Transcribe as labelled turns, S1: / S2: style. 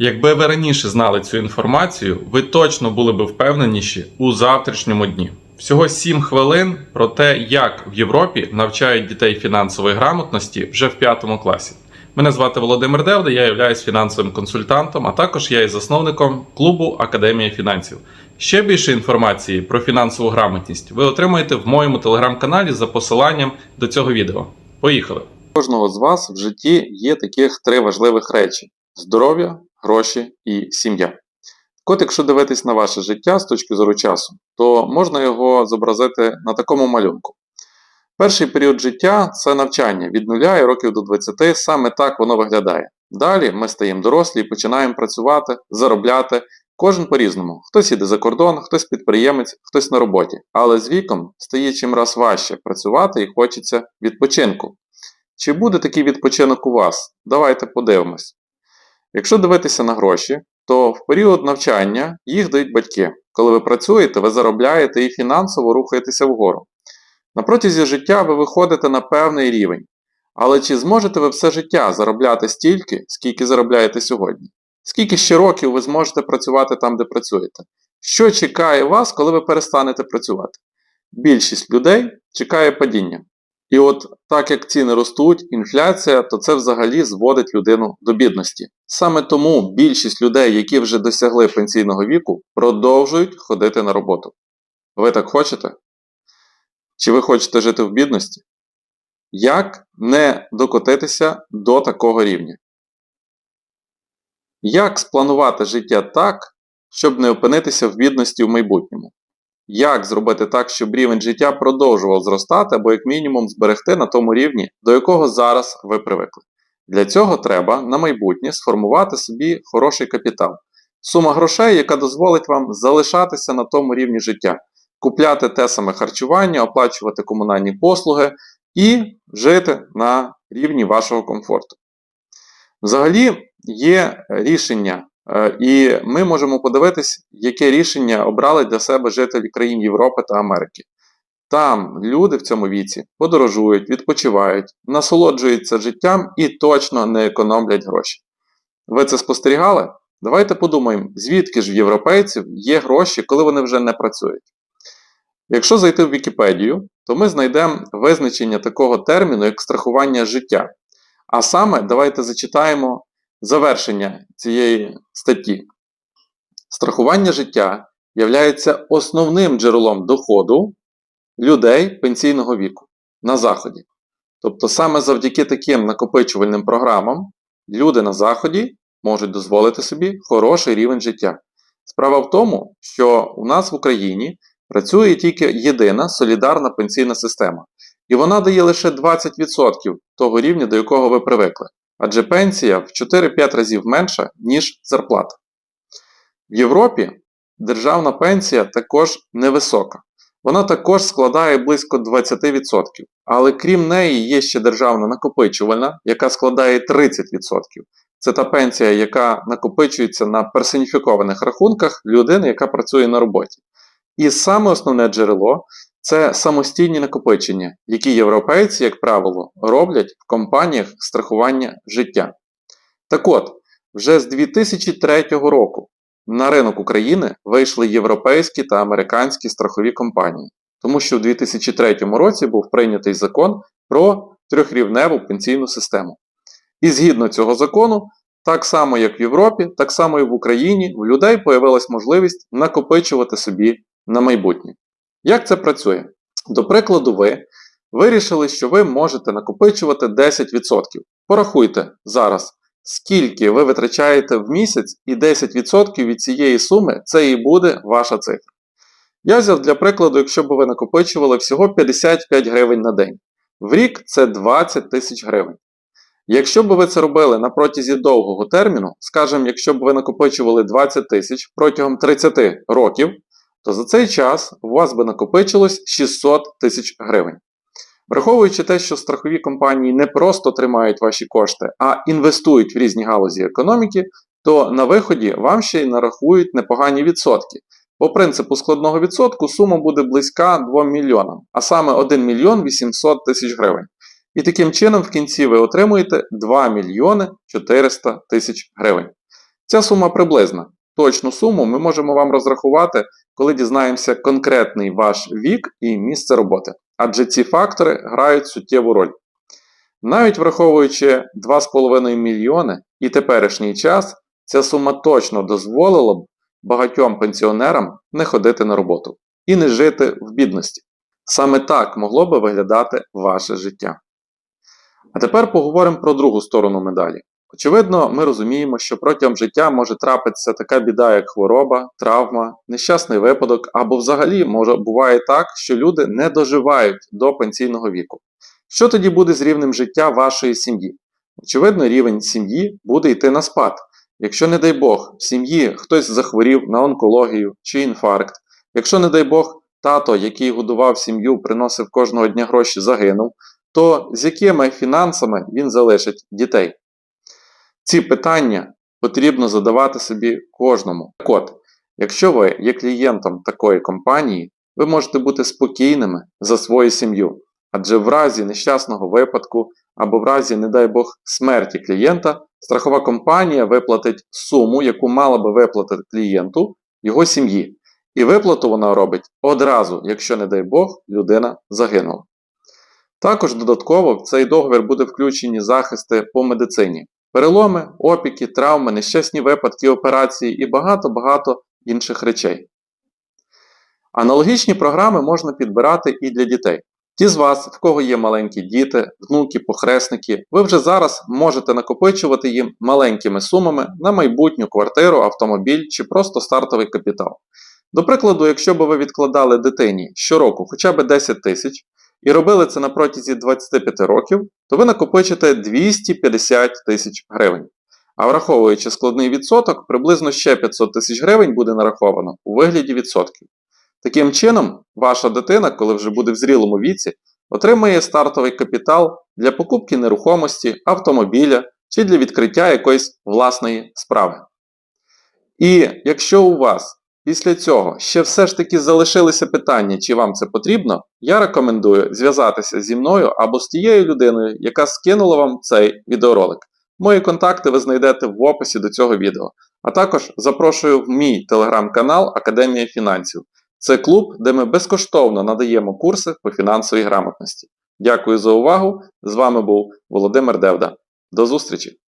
S1: Якби ви раніше знали цю інформацію, ви точно були б впевненіші у завтрашньому дні. Всього 7 хвилин про те, як в Європі навчають дітей фінансової грамотності вже в 5 класі. Мене звати Володимир Девда, я являюсь фінансовим консультантом, а також я є засновником клубу Академія фінансів. Ще більше інформації про фінансову грамотність ви отримаєте в моєму телеграм-каналі за посиланням до цього відео. Поїхали!
S2: кожного з вас в житті є таких три важливих речі: здоров'я, гроші і сім'я. От, якщо дивитись на ваше життя з точки зору часу, то можна його зобразити на такому малюнку. Перший період життя це навчання від 0 і років до 20, саме так воно виглядає. Далі ми стаємо дорослі і починаємо працювати, заробляти, кожен по-різному. Хтось іде за кордон, хтось підприємець, хтось на роботі. Але з віком стає чимраз важче працювати і хочеться відпочинку. Чи буде такий відпочинок у вас? Давайте подивимось. Якщо дивитися на гроші, то в період навчання їх дають батьки. Коли ви працюєте, ви заробляєте і фінансово рухаєтеся вгору. На протязі життя ви виходите на певний рівень. Але чи зможете ви все життя заробляти стільки, скільки заробляєте сьогодні? Скільки ще років ви зможете працювати там, де працюєте? Що чекає вас, коли ви перестанете працювати? Більшість людей чекає падіння. І от так як ціни ростуть, інфляція, то це взагалі зводить людину до бідності. Саме тому більшість людей, які вже досягли пенсійного віку, продовжують ходити на роботу. Ви так хочете? Чи ви хочете жити в бідності? Як не докотитися до такого рівня? Як спланувати життя так, щоб не опинитися в бідності в майбутньому? Як зробити так, щоб рівень життя продовжував зростати або, як мінімум, зберегти на тому рівні, до якого зараз ви привикли? Для цього треба на майбутнє сформувати собі хороший капітал. Сума грошей, яка дозволить вам залишатися на тому рівні життя, купляти те саме харчування, оплачувати комунальні послуги і жити на рівні вашого комфорту. Взагалі є рішення І ми можемо подивитись, яке рішення обрали для себе жителі країн Європи та Америки. Там люди в цьому віці подорожують, відпочивають, насолоджуються життям і точно не економлять гроші. Ви це спостерігали? Давайте подумаємо, звідки ж в європейців є гроші, коли вони вже не працюють. Якщо зайти в Вікіпедію, то ми знайдемо визначення такого терміну, як страхування життя. А саме, давайте зачитаємо Завершення цієї статті. Страхування життя є основним джерелом доходу людей пенсійного віку на Заході. Тобто саме завдяки таким накопичувальним програмам люди на Заході можуть дозволити собі хороший рівень життя. Справа в тому, що у нас в Україні працює тільки єдина солідарна пенсійна система, і вона дає лише 20% того рівня, до якого ви привикли адже пенсія в 4-5 разів менша, ніж зарплата. В Європі державна пенсія також невисока. Вона також складає близько 20%. Але крім неї є ще державна накопичувальна, яка складає 30%. Це та пенсія, яка накопичується на персоніфікованих рахунках людини, яка працює на роботі. І саме основне джерело це самостійні накопичення, які європейці, як правило, роблять в компаніях страхування життя. Так от, вже з 2003 року на ринок України вийшли європейські та американські страхові компанії, тому що в 2003 році був прийнятий закон про трьохрівневу пенсійну систему. І згідно цього закону, так само як в Європі, так само і в Україні, у людей появилась можливість накопичувати собі на майбутнє. Як це працює? До прикладу, ви вирішили, що ви можете накопичувати 10%. Порахуйте зараз, скільки ви витрачаєте в місяць, і 10% від цієї суми це і буде ваша цифра. Я взяв для прикладу, якщо б ви накопичували всього 55 гривень на день. В рік це 20 тисяч гривень. Якщо б ви це робили на протязі довгого терміну, скажімо, якщо б ви накопичували 20 тисяч протягом 30 років, то за цей час у вас би накопичилось 600 тисяч гривень. Враховуючи те, що страхові компанії не просто тримають ваші кошти, а інвестують в різні галузі економіки, то на виході вам ще й нарахують непогані відсотки. По принципу складного відсотку сума буде близька 2 мільйонам, а саме 1 мільйон 800 тисяч гривень. І таким чином в кінці ви отримуєте 2 мільйони 400 тисяч гривень. Ця сума приблизна. Точну суму ми можемо вам розрахувати, коли дізнаємося конкретний ваш вік і місце роботи, адже ці фактори грають суттєву роль. Навіть враховуючи 2,5 мільйони і теперішній час, ця сума точно дозволила б багатьом пенсіонерам не ходити на роботу і не жити в бідності. Саме так могло би виглядати ваше життя. А тепер поговоримо про другу сторону медалі. Очевидно, ми розуміємо, що протягом життя може трапитися така біда, як хвороба, травма, нещасний випадок, або взагалі може буває так, що люди не доживають до пенсійного віку. Що тоді буде з рівнем життя вашої сім'ї? Очевидно, рівень сім'ї буде йти на спад. Якщо, не дай Бог, в сім'ї хтось захворів на онкологію чи інфаркт, якщо, не дай Бог, тато, який годував сім'ю, приносив кожного дня гроші, загинув, то з якими фінансами він залишить дітей? Ці питання потрібно задавати собі кожному. Так от, якщо ви є клієнтом такої компанії, ви можете бути спокійними за свою сім'ю, адже в разі нещасного випадку або в разі, не дай Бог, смерті клієнта, страхова компанія виплатить суму, яку мала би виплатити клієнту його сім'ї. І виплату вона робить одразу, якщо, не дай Бог, людина загинула. Також додатково в цей договір буде включені захисти по медицині. Переломи, опіки, травми, нещасні випадки, операції і багато-багато інших речей. Аналогічні програми можна підбирати і для дітей. Ті з вас, в кого є маленькі діти, внуки, похресники, ви вже зараз можете накопичувати їм маленькими сумами на майбутню квартиру, автомобіль чи просто стартовий капітал. До прикладу, якщо б ви відкладали дитині щороку хоча б 10 тисяч і робили це на протязі 25 років, то ви накопичите 250 тисяч гривень. А враховуючи складний відсоток, приблизно ще 500 тисяч гривень буде нараховано у вигляді відсотків. Таким чином, ваша дитина, коли вже буде в зрілому віці, отримає стартовий капітал для покупки нерухомості, автомобіля чи для відкриття якоїсь власної справи. І якщо у вас після цього ще все ж таки залишилися питання, чи вам це потрібно, я рекомендую зв'язатися зі мною або з тією людиною, яка скинула вам цей відеоролик. Мої контакти ви знайдете в описі до цього відео. А також запрошую в мій телеграм-канал Академія фінансів. Це клуб, де ми безкоштовно надаємо курси по фінансовій грамотності. Дякую за увагу! З вами був Володимир Девда. До зустрічі!